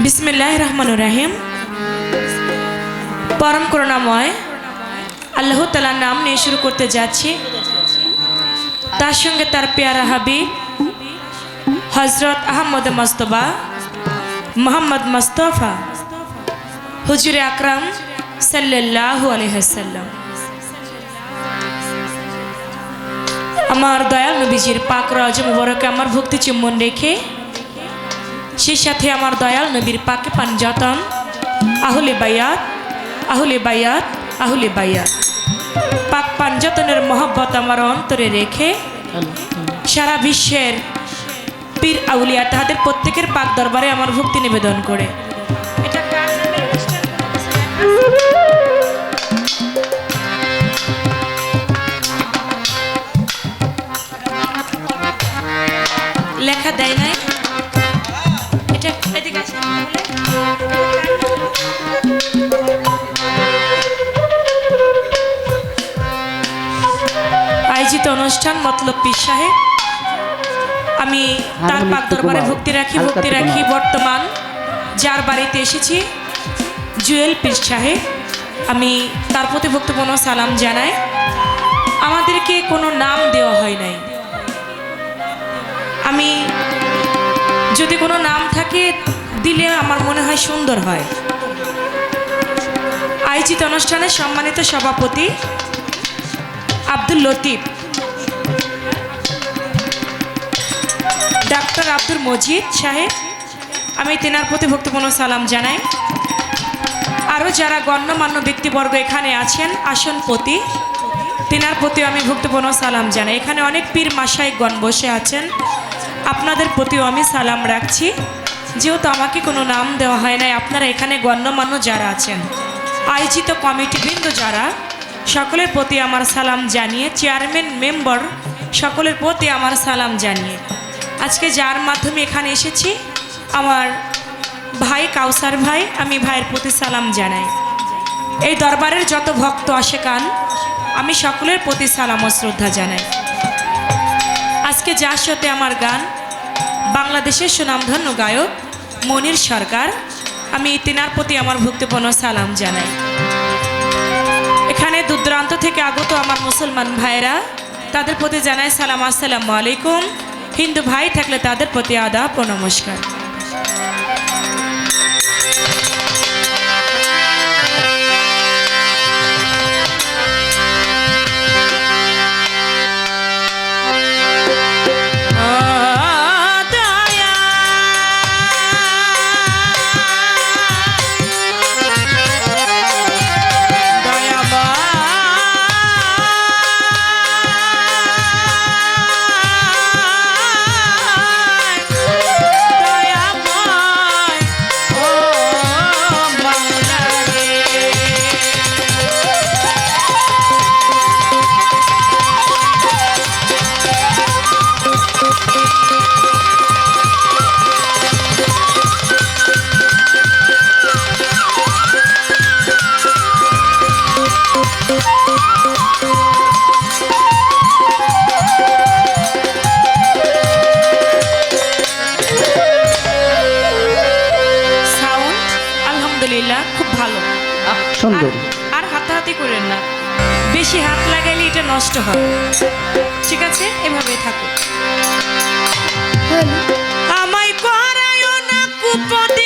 বিসমিল্লাহ রহমান রাহিম পরম করুণাময়, আল্লাহ তালার নাম নিয়ে শুরু করতে যাচ্ছি। তার সঙ্গে তার পেয়ারা হাবিব হজরত আহমদ মস্তবা মোহাম্মদ মস্তফা, হুজুরে আকরাম সাল্লাল্লাহু আলহাসাল্লাম আমার দয়াল নবীজির পাক রাজ মুবারকে আমার ভক্তি চুম্বন রেখে সেই সাথে আমার দয়াল নবীর পাকে পাঞ্জাতন আহলে বায়াত আহলে বায়াত আহলে বায়াত। পাক পাঞ্জাতনের মহব্বত আমার অন্তরে রেখে সারা বিশ্বের পীর আউলিয়া তাহাদের প্রত্যেকের পাক দরবারে আমার ভক্তি নিবেদন করে। এটা মতলব পীর সাহেব আমি তার পাক দরবারে ভক্তি রাখি ভক্তি রাখি। বর্তমান যার বাড়িতে এসেছি জুয়েল পীর সাহেব আমি তার প্রতি ভক্তিপূর্ণ সালাম জানাই। আমাদেরকে কোনো নাম দেওয়া হয় নাই। আমি যদি কোনো নাম থাকে দিলে আমার মনে হয় সুন্দর হয়। আয়োজিত অনুষ্ঠানের সম্মানিত সভাপতি আব্দুল লতিফ। ডাক্তার আব্দুল মজিদ সাহেব, আমি তেনার প্রতি ভক্তিপূর্ণ সালাম জানাই। আরও যারা গণ্যমান্য ব্যক্তিবর্গ এখানে আছেন আসনপতি তেনার প্রতি আমি ভক্তিপূর্ণ সালাম জানাই। এখানে অনেক পীর মাসাইগণ বসে আছেন, আপনাদের প্রতিও আমি সালাম রাখছি। যেহেতু আমাকে কোনো নাম দেওয়া হয় নাই, আপনারা এখানে গণ্যমান্য যারা আছেন, আয়োজিত কমিটিবৃন্দ যারা, সকলের প্রতি আমার সালাম জানিয়ে, চেয়ারম্যান, মেম্বার, সকলের প্রতি আমার সালাম জানিয়ে আজকে যার মাধ্যমে এখানে এসেছি, আমার ভাই কাউসার ভাই, আমি ভাইয়ের প্রতি সালাম জানাই। এই দরবারের যত ভক্ত আসে কান, আমি সকলের প্রতি সালাম ও শ্রদ্ধা জানাই। আজকে যার সাথে আমার গান, বাংলাদেশের সুনামধন্য গায়ক মনির সরকার, আমি তিনার প্রতি আমার ভক্তিপূর্ণ সালাম জানাই। এখানে দূরদূরান্ত থেকে আগত আমার মুসলমান ভাইরা তাদের প্রতি জানাই সালাম, আসসালামু আলাইকুম। হিন্দু ভাই থাকলে তাদের প্রতি আদাব ও নমস্কার। হাতাহাতি করেন না। বেশি হাত লাগাইলে এটা নষ্ট হয়। ঠিক আছে? এভাবে থাকুন আমায় করায় না কুপদিগামী